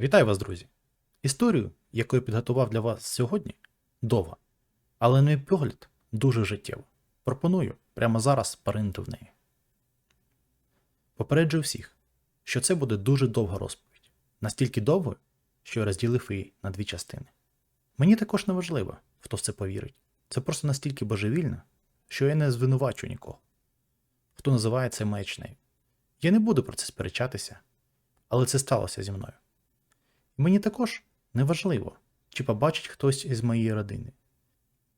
Вітаю вас, друзі! Історію, яку я підготував для вас сьогодні, довга, але на мій погляд дуже життєва. Пропоную прямо зараз поринути в неї. Попереджую всіх, що це буде дуже довга розповідь, настільки довгою, що я розділив її на дві частини. Мені також не важливо, хто в це повірить. Це просто настільки божевільно, що я не звинувачу нікого, хто називає це маячнею. Я не буду про це сперечатися, але це сталося зі мною. Мені також не важливо, чи побачить хтось із моєї родини.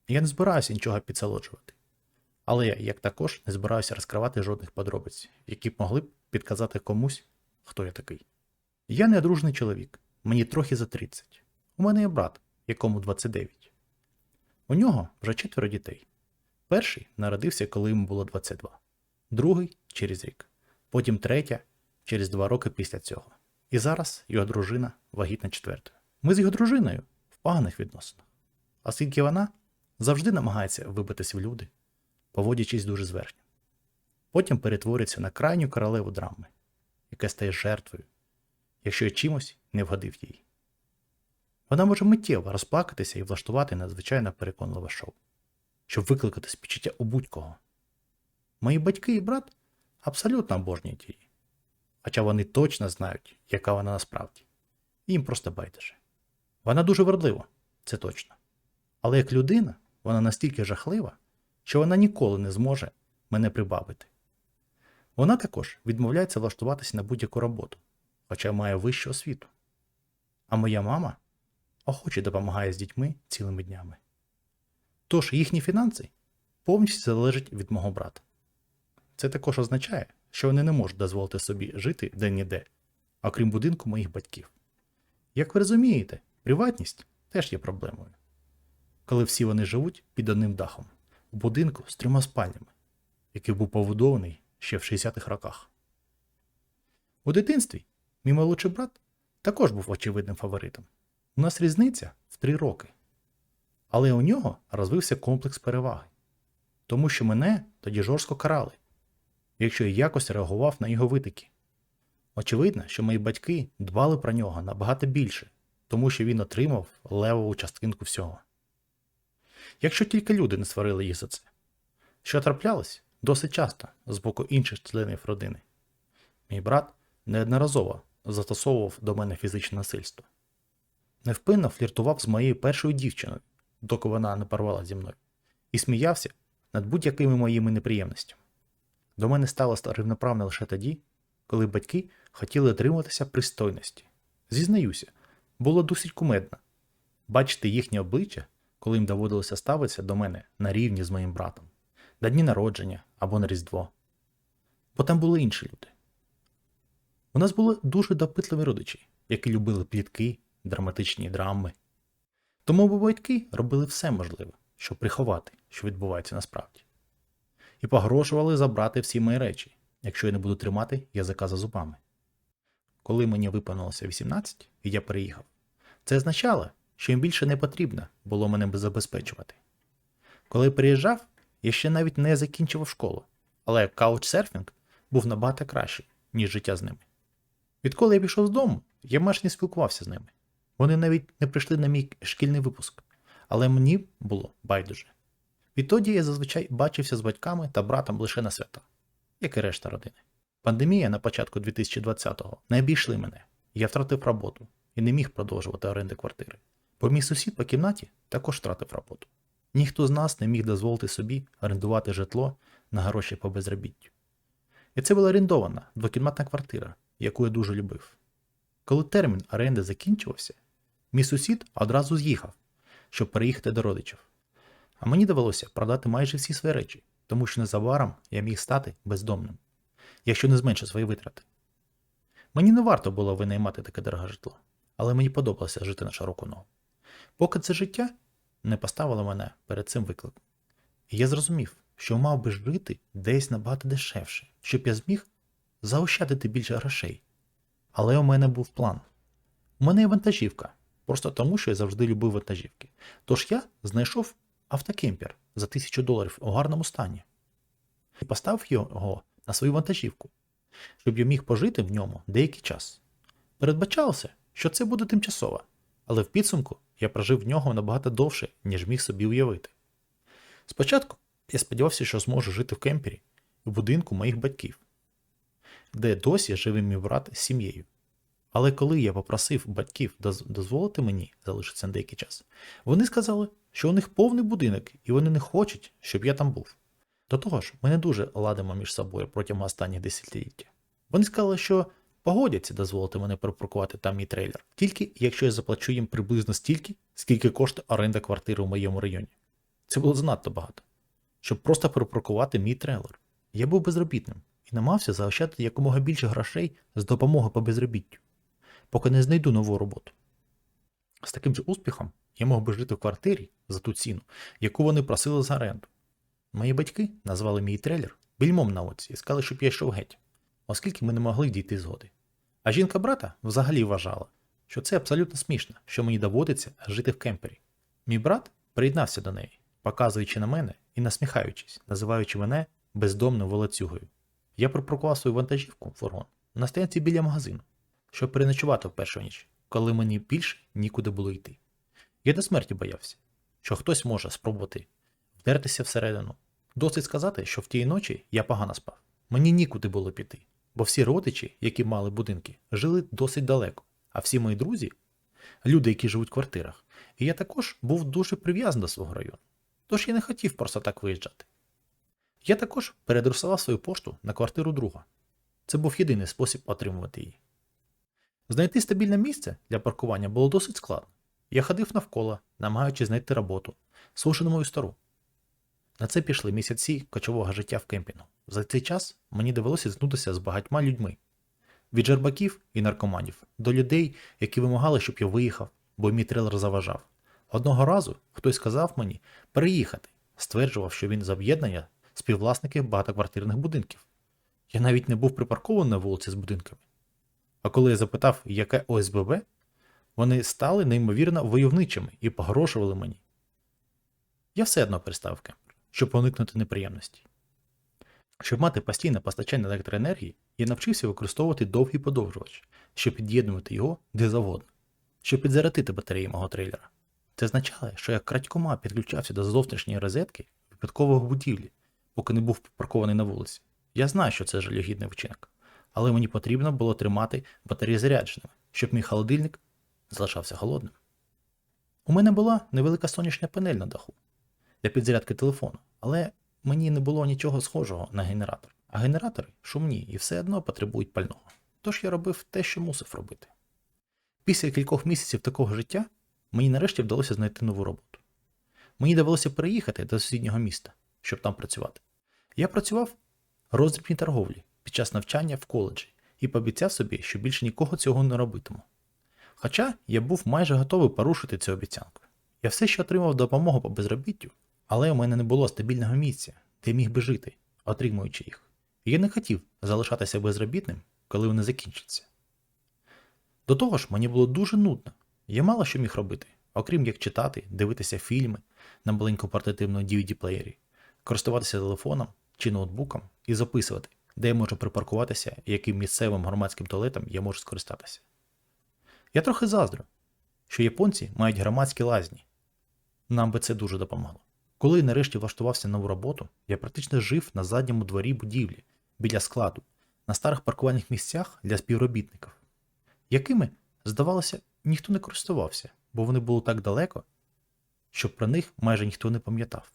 Я не збираюся нічого підсолоджувати. Але я, як також, не збираюся розкривати жодних подробиць, які б могли б підказати комусь, хто я такий. Я неодружний чоловік, мені трохи за 30. У мене є брат, якому 29. У нього вже четверо дітей. Перший народився, коли йому було 22, другий через рік, потім третя через два роки після цього. І зараз його дружина вагітна четвертою. Ми з його дружиною в поганих відносинах, оскільки вона завжди намагається вибитись в люди, поводячись дуже зверхньо. Потім перетворюється на крайню королеву драми, яка стає жертвою, якщо я чимось не вгодив їй. Вона може миттєво розплакатися і влаштувати надзвичайно переконливе шоу, щоб викликати співчуття у будь-кого. Мої батьки і брат абсолютно обожнюють її хоча вони точно знають, яка вона насправді. Їм просто байдуже. Вона дуже вродлива, це точно. Але як людина, вона настільки жахлива, що вона ніколи не зможе мене прибавити. Вона також відмовляється влаштуватися на будь-яку роботу, хоча має вищу освіту. А моя мама охоче допомагає з дітьми цілими днями. Тож їхні фінанси повністю залежать від мого брата. Це також означає, що вони не можуть дозволити собі жити де-ніде, окрім будинку моїх батьків. Як ви розумієте, приватність теж є проблемою. Коли всі вони живуть під одним дахом, у будинку з трьома спальнями, який був побудований ще в 60-х роках. У дитинстві мій молодший брат також був очевидним фаворитом. У нас різниця в три роки. Але у нього розвився комплекс переваги, тому що мене тоді жорстко карали якщо я якось реагував на його витики. Очевидно, що мої батьки дбали про нього набагато більше, тому що він отримав левову частинку всього. Якщо тільки люди не сварили їх за це, що траплялось досить часто з боку інших членів родини. Мій брат неодноразово застосовував до мене фізичне насильство. Невпинно фліртував з моєю першою дівчиною, доки вона не порвала зі мною, і сміявся над будь-якими моїми неприємностями. До мене сталося рівноправне лише тоді, коли батьки хотіли отримуватися пристойності. Зізнаюся, було досить кумедно бачити їхнє обличчя, коли їм доводилося ставитися до мене на рівні з моїм братом, на дні народження або на Різдво. Бо там були інші люди. У нас були дуже допитливі родичі, які любили плітки, драматичні драми. Тому батьки робили все можливе, щоб приховати, що відбувається насправді і погрожували забрати всі мої речі, якщо я не буду тримати язика за зубами. Коли мені виповнилося 18 і я переїхав, це означало, що їм більше не потрібно було мене забезпечувати. Коли приїжджав, я ще навіть не закінчував школу, але каучсерфінг був набагато кращий, ніж життя з ними. Відколи я пішов з дому, я майже не спілкувався з ними. Вони навіть не прийшли на мій шкільний випуск, але мені було байдуже. Відтоді я зазвичай бачився з батьками та братом лише на свята, як і решта родини. Пандемія на початку 2020-го не обійшли мене, я втратив роботу і не міг продовжувати оренди квартири. Бо мій сусід по кімнаті також втратив роботу. Ніхто з нас не міг дозволити собі орендувати житло на гроші по безробіттю. І це була орендована двокімнатна квартира, яку я дуже любив. Коли термін оренди закінчувався, мій сусід одразу з'їхав, щоб переїхати до родичів. А мені довелося продати майже всі свої речі, тому що незабаром я міг стати бездомним, якщо не зменшу свої витрати. Мені не варто було винаймати таке дороге житло, але мені подобалося жити на широку ногу. Поки це життя не поставило мене перед цим викликом. І я зрозумів, що мав би жити десь набагато дешевше, щоб я зміг заощадити більше грошей. Але у мене був план. У мене є вантажівка, просто тому, що я завжди любив вантажівки. Тож я знайшов автокемпер за тисячу доларів у гарному стані і поставив його на свою вантажівку, щоб я міг пожити в ньому деякий час. Передбачалося, що це буде тимчасово, але в підсумку я прожив в нього набагато довше, ніж міг собі уявити. Спочатку я сподівався, що зможу жити в кемпері в будинку моїх батьків, де досі живе мій брат з сім'єю. Але коли я попросив батьків дозволити мені залишитися на деякий час, вони сказали, що у них повний будинок і вони не хочуть, щоб я там був. До того ж, ми не дуже ладимо між собою протягом останніх десятиліття. Вони сказали, що погодяться дозволити мене припаркувати там мій трейлер, тільки якщо я заплачу їм приблизно стільки, скільки коштує оренда квартири у моєму районі. Це було занадто багато, щоб просто припаркувати мій трейлер. Я був безробітним і намагався заощадити якомога більше грошей з допомоги по безробіттю, поки не знайду нову роботу. З таким же успіхом я мог би жити в квартирі за ту ціну, яку вони просили за оренду. Мої батьки назвали мій трейлер більмом на оці і сказали, щоб я йшов геть, оскільки ми не могли дійти згоди. А жінка брата взагалі вважала, що це абсолютно смішно, що мені доводиться жити в кемпері. Мій брат приєднався до неї, показуючи на мене і насміхаючись, називаючи мене бездомною волоцюгою. Я припаркував свою вантажівку фургон на стоянці біля магазину, щоб переночувати в першу ніч, коли мені більше нікуди було йти. Я до смерті боявся, що хтось може спробувати вдертися всередину. Досить сказати, що в тієї ночі я погано спав. Мені нікуди було піти, бо всі родичі, які мали будинки, жили досить далеко, а всі мої друзі люди, які живуть в квартирах, і я також був дуже прив'язаний до свого району. Тож я не хотів просто так виїжджати. Я також переадресував свою пошту на квартиру друга. Це був єдиний спосіб отримувати її. Знайти стабільне місце для паркування було досить складно. Я ходив навколо, намагаючись знайти роботу, на мою стару. На це пішли місяці кочового життя в кемпінгу. За цей час мені довелося зіткнутися з багатьма людьми. Від жербаків і наркоманів до людей, які вимагали, щоб я виїхав, бо мій трейлер заважав. Одного разу хтось сказав мені переїхати, стверджував, що він з об'єднання співвласників багатоквартирних будинків. Я навіть не був припаркований на вулиці з будинками. А коли я запитав, яке ОСББ, вони стали неймовірно войовничими і погрошували мені. Я все одно переставив кемпер, щоб уникнути неприємності. Щоб мати постійне постачання електроенергії, я навчився використовувати довгий подовжувач, щоб під'єднувати його де завгодно, щоб підзарядити батареї мого трейлера. Це означало, що я крадькома підключався до зовнішньої розетки випадкового будівлі, поки не був припаркований на вулиці. Я знаю, що це жалюгідний вчинок, але мені потрібно було тримати батареї зарядженими, щоб мій холодильник залишався холодним. У мене була невелика сонячна панель на даху для підзарядки телефону, але мені не було нічого схожого на генератор. А генератори шумні і все одно потребують пального. Тож я робив те, що мусив робити. Після кількох місяців такого життя мені нарешті вдалося знайти нову роботу. Мені довелося переїхати до сусіднього міста, щоб там працювати. Я працював в роздрібній торговлі під час навчання в коледжі і пообіцяв собі, що більше нікого цього не робитиму. Хоча я був майже готовий порушити цю обіцянку. Я все ще отримав допомогу по безробіттю, але у мене не було стабільного місця, де міг би жити, отримуючи їх. І я не хотів залишатися безробітним, коли вони закінчаться. До того ж, мені було дуже нудно. Я мало що міг робити, окрім як читати, дивитися фільми на маленькому портативному DVD-плеєрі, користуватися телефоном чи ноутбуком і записувати, де я можу припаркуватися і яким місцевим громадським туалетом я можу скористатися. Я трохи заздрю, що японці мають громадські лазні. Нам би це дуже допомогло. Коли нарешті влаштувався нову роботу, я практично жив на задньому дворі будівлі, біля складу, на старих паркувальних місцях для співробітників, якими, здавалося, ніхто не користувався, бо вони були так далеко, що про них майже ніхто не пам'ятав.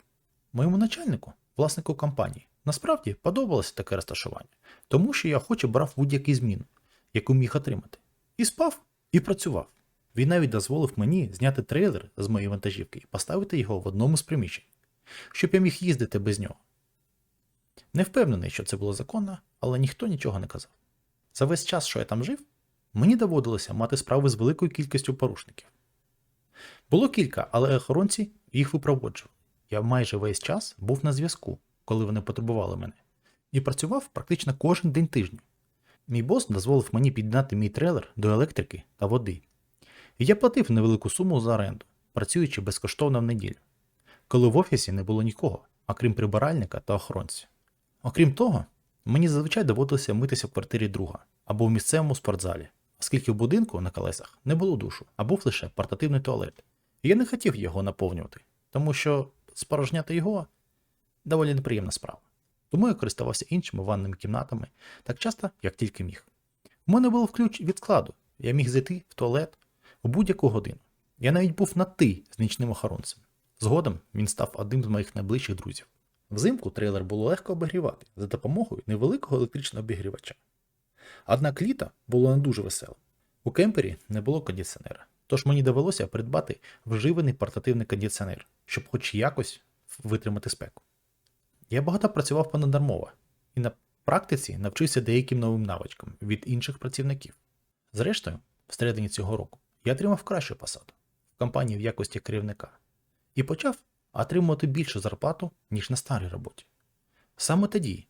Моєму начальнику, власнику компанії, насправді подобалося таке розташування, тому що я охоче брав будь-який зміну, яку міг отримати, і спав, і працював. Він навіть дозволив мені зняти трейлер з моєї вантажівки і поставити його в одному з приміщень, щоб я міг їздити без нього. Не впевнений, що це було законно, але ніхто нічого не казав. За весь час, що я там жив, мені доводилося мати справи з великою кількістю порушників. Було кілька, але охоронці їх випроводжували. Я майже весь час був на зв'язку, коли вони потребували мене, і працював практично кожен день тижня. Мій бос дозволив мені під'єднати мій трейлер до електрики та води. І я платив невелику суму за оренду, працюючи безкоштовно в неділю, коли в офісі не було нікого, окрім прибиральника та охоронця. Окрім того, мені зазвичай доводилося митися в квартирі друга або в місцевому спортзалі, оскільки в будинку на колесах не було душу, а був лише портативний туалет. І я не хотів його наповнювати, тому що спорожняти його доволі неприємна справа. Тому я користувався іншими ванними кімнатами так часто, як тільки міг. У мене був ключ від складу, я міг зайти в туалет у будь-яку годину. Я навіть був на ти з нічним охоронцем. Згодом він став одним з моїх найближчих друзів. Взимку трейлер було легко обігрівати за допомогою невеликого електричного обігрівача. Однак літо було не дуже веселим. У кемпері не було кондиціонера, тож мені довелося придбати вживаний портативний кондиціонер, щоб хоч якось витримати спеку. Я багато працював понаднормово і на практиці навчився деяким новим навичкам від інших працівників. Зрештою, всередині цього року я отримав кращу посаду в компанії в якості керівника і почав отримувати більшу зарплату, ніж на старій роботі. Саме тоді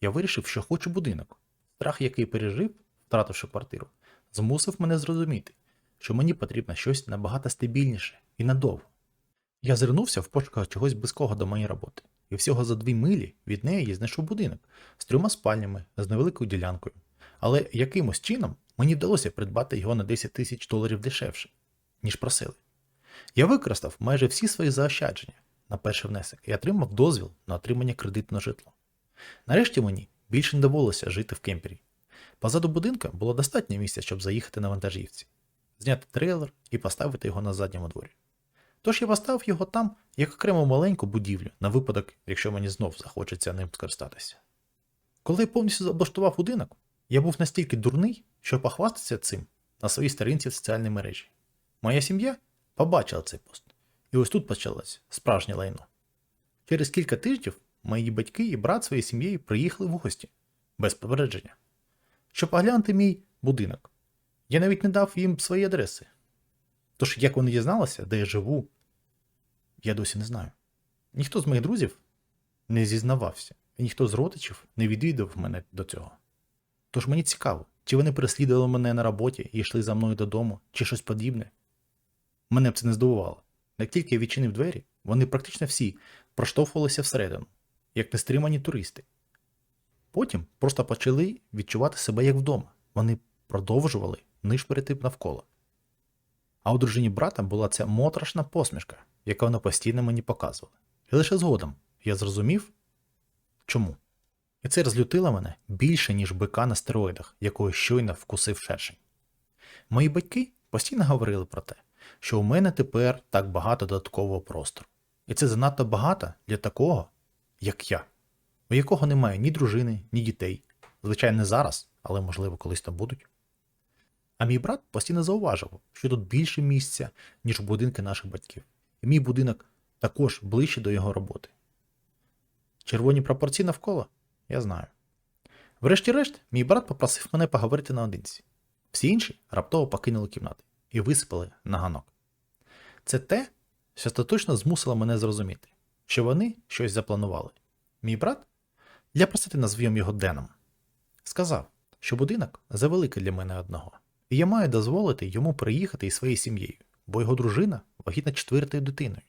я вирішив, що хочу будинок. Страх, який пережив, втративши квартиру, змусив мене зрозуміти, що мені потрібно щось набагато стабільніше і надовго. Я звернувся в пошуках чогось близького до моєї роботи, і всього за дві милі від неї я знайшов будинок з трьома спальнями, з невеликою ділянкою. Але якимось чином мені вдалося придбати його на 10 тисяч доларів дешевше, ніж просили. Я використав майже всі свої заощадження на перший внесок і отримав дозвіл на отримання кредиту на житло. Нарешті мені більше не довелося жити в кемпері. Позаду будинка було достатньо місця, щоб заїхати на вантажівці, зняти трейлер і поставити його на задньому дворі. Тож я поставив його там як окрему маленьку будівлю на випадок, якщо мені знов захочеться ним скористатися. Коли я повністю облаштував будинок, я був настільки дурний, що похвастатися цим на своїй сторінці в соціальній мережі. Моя сім'я побачила цей пост, і ось тут почалось справжнє лайно. Через кілька тижнів мої батьки і брат своєю сім'єю приїхали в гості без попередження, щоб оглянути мій будинок. Я навіть не дав їм свої адреси. Тож, як вони дізналися, де я живу, я досі не знаю. Ніхто з моїх друзів не зізнавався, і ніхто з родичів не відвідав мене до цього. Тож мені цікаво, чи вони переслідували мене на роботі і йшли за мною додому, чи щось подібне. Мене б це не здивувало. Як тільки я відчинив двері, вони практично всі проштовхувалися всередину, як нестримані туристи. Потім просто почали відчувати себе як вдома. Вони продовжували нишпорити навколо. А у дружині брата була ця моторошна посмішка, яку вона постійно мені показувала. І лише згодом я зрозумів, чому. І це розлютило мене більше, ніж бика на стероїдах, якого щойно вкусив шершень. Мої батьки постійно говорили про те, що у мене тепер так багато додаткового простору. І це занадто багато для такого, як я, у якого немає ні дружини, ні дітей. Звичайно, не зараз, але можливо колись там будуть. А мій брат постійно зауважував, що тут більше місця, ніж у будинки наших батьків, і мій будинок також ближче до його роботи. Червоні пропорції навколо я знаю. Врешті-решт, мій брат попросив мене поговорити наодинці. Всі інші раптово покинули кімнати і висипали на ганок. Це те, що остаточно змусило мене зрозуміти, що вони щось запланували. Мій брат, для простоти назвім його Деном, сказав, що будинок завеликий для мене одного, і я маю дозволити йому приїхати із своєю сім'єю, бо його дружина вагітна четвертою дитиною,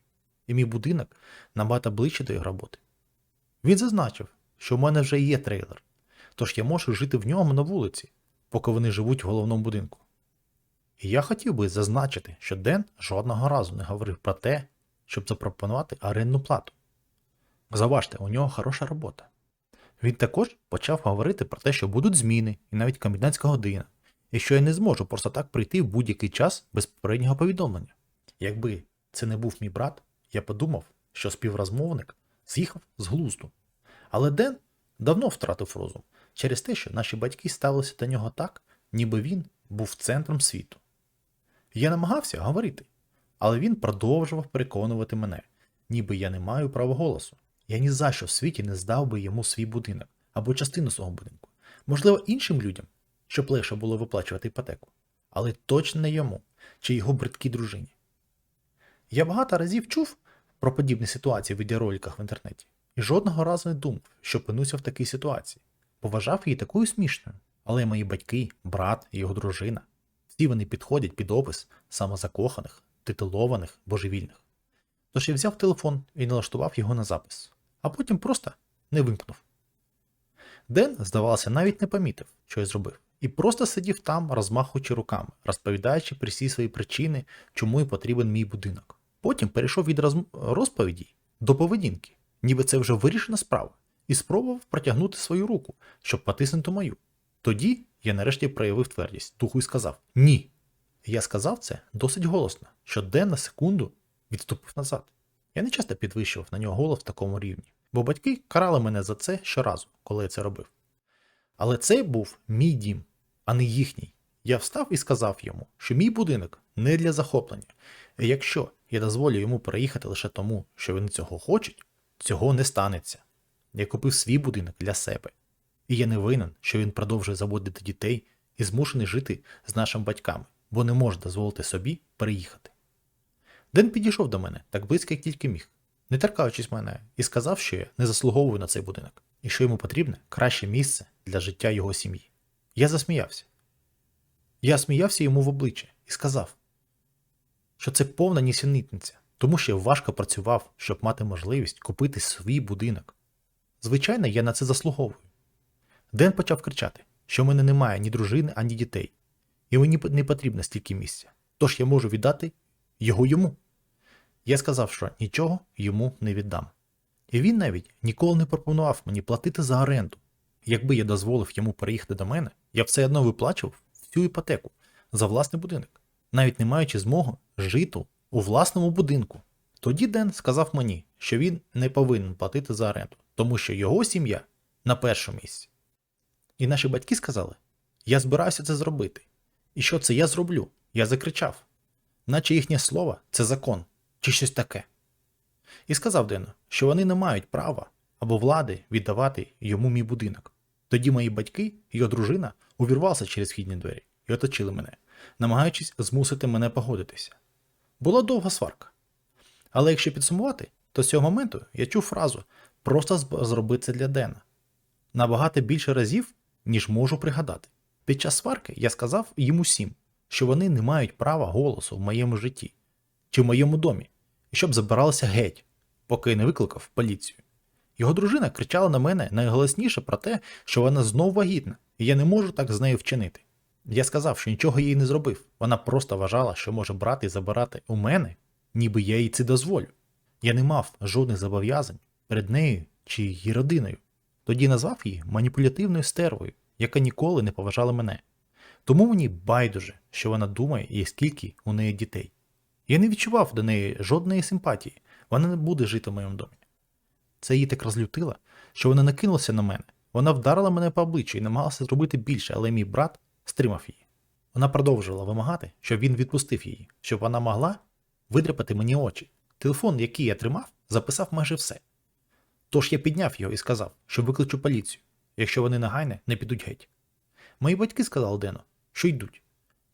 і мій будинок набагато ближче до його роботи. Він зазначив, що в мене вже є трейлер, тож я можу жити в ньому на вулиці, поки вони живуть в головному будинку. І я хотів би зазначити, що Ден жодного разу не говорив про те, щоб запропонувати орендну плату. Заважте, у нього хороша робота. Він також почав говорити про те, що будуть зміни і навіть комендантська година, і що я не зможу просто так прийти в будь-який час без попереднього повідомлення. Якби це не був мій брат, я подумав, що співрозмовник з'їхав з глузду. Але Ден давно втратив розум через те, що наші батьки ставилися до нього так, ніби він був центром світу. Я намагався говорити, але він продовжував переконувати мене, ніби я не маю права голосу. Я ні за що в світі не здав би йому свій будинок або частину свого будинку. Можливо, іншим людям, щоб легше було виплачувати іпотеку, але точно не йому чи його бридкій дружині. Я багато разів чув про подібні ситуації в відеороликах в інтернеті і жодного разу не думав, що опинуся в такій ситуації. Поважав її такою смішною, але мої батьки, брат і його дружина всі вони підходять під опис самозакоханих, титулованих, божевільних. Тож я взяв телефон і налаштував його на запис, а потім просто не вимкнув. Ден, здавалося, навіть не помітив, що я зробив, і просто сидів там, розмахуючи руками, розповідаючи про всі свої причини, чому й потрібен мій будинок. Потім перейшов від розповіді до поведінки, ніби це вже вирішена справа, і спробував протягнути свою руку, щоб потиснути мою. Тоді я нарешті проявив твердість духу і сказав Ні. Я сказав це досить голосно, що Ден на секунду відступив назад. Я не часто підвищував на нього голос в такому рівні, бо батьки карали мене за це щоразу, коли я це робив. Але це був мій дім, а не їхній. Я встав і сказав йому, що мій будинок не для захоплення, і якщо я дозволю йому переїхати лише тому, що вони цього хочуть, цього не станеться. Я купив свій будинок для себе, і я не винен, що він продовжує заводити дітей і змушений жити з нашими батьками, бо не може дозволити собі переїхати. Ден підійшов до мене так близько, як тільки міг, не торкаючись мене, і сказав, що я не заслуговую на цей будинок, і що йому потрібне краще місце для життя його сім'ї. Я засміявся. Я сміявся йому в обличчя і сказав, що це повна нісенітниця, тому що я важко працював, щоб мати можливість купити свій будинок. Звичайно, я на це заслуговую. Ден почав кричати, що в мене немає ні дружини, ані дітей, і мені не потрібно стільки місця, тож я можу віддати його йому. Я сказав, що нічого йому не віддам. І він навіть ніколи не пропонував мені платити за оренду. Якби я дозволив йому переїхати до мене, я все одно виплачував всю іпотеку за власний будинок, навіть не маючи змоги жити у власному будинку. Тоді Ден сказав мені, що він не повинен платити за оренду, тому що його сім'я на першому місці. І наші батьки сказали: Я збираюся це зробити. І що це я зроблю? Я закричав, наче їхнє слово це закон чи щось таке. І сказав Дену, що вони не мають права або влади віддавати йому мій будинок. Тоді мої батьки і його дружина увірвалися через східні двері і оточили мене, намагаючись змусити мене погодитися. Була довга сварка. Але якщо підсумувати, то з цього моменту я чув фразу просто зроби це для Дена набагато більше разів, ніж можу пригадати. Під час сварки я сказав їм усім, що вони не мають права голосу в моєму житті чи в моєму домі, і щоб забиралися геть, поки не викликав поліцію. Його дружина кричала на мене найголосніше про те, що вона знов вагітна, і я не можу так з нею вчинити. Я сказав, що нічого їй не зробив. Вона просто вважала, що може брати і забирати у мене, ніби я їй це дозволю. Я не мав жодних зобов'язань перед нею чи її родиною. Тоді назвав її маніпулятивною стервою, яка ніколи не поважала мене. Тому мені байдуже, що вона думає і скільки у неї дітей. Я не відчував до неї жодної симпатії, вона не буде жити в моєму домі. Це її так розлютило, що вона накинулася на мене. Вона вдарила мене по обличчю і намагалася зробити більше, але мій брат стримав її. Вона продовжувала вимагати, щоб він відпустив її, щоб вона могла видряпати мені очі. Телефон, який я тримав, записав майже все. Тож я підняв його і сказав, що викличу поліцію, якщо вони негайно не підуть геть. Мої батьки сказали Дену, що йдуть.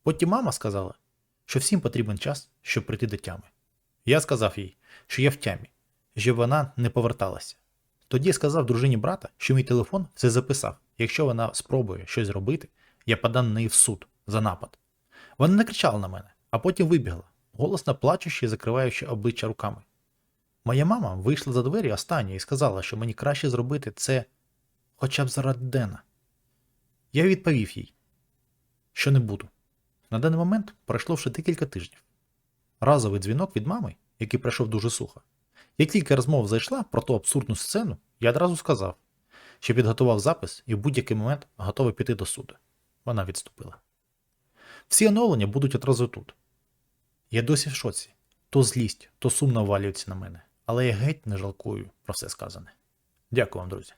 Потім мама сказала, що всім потрібен час, щоб прийти до тями. Я сказав їй, що я в тямі, щоб вона не поверталася. Тоді я сказав дружині брата, що мій телефон все записав. Якщо вона спробує щось зробити, я подам на неї в суд за напад. Вона не кричала на мене, а потім вибігла, голосно плачучи і закриваючи обличчя руками. Моя мама вийшла за двері останньою і сказала, що мені краще зробити це хоча б заради Дена. Я відповів їй, що не буду. На даний момент пройшло вже декілька тижнів. Разовий дзвінок від мами, який пройшов дуже сухо. Як тільки розмова зайшла про ту абсурдну сцену, я одразу сказав, що підготував запис і в будь-який момент готовий піти до суду. Вона відступила. Всі оновлення будуть одразу тут. Я досі в шоці. То злість, то сум навалюється на мене, але я геть не жалкую про все сказане. Дякую вам, друзі.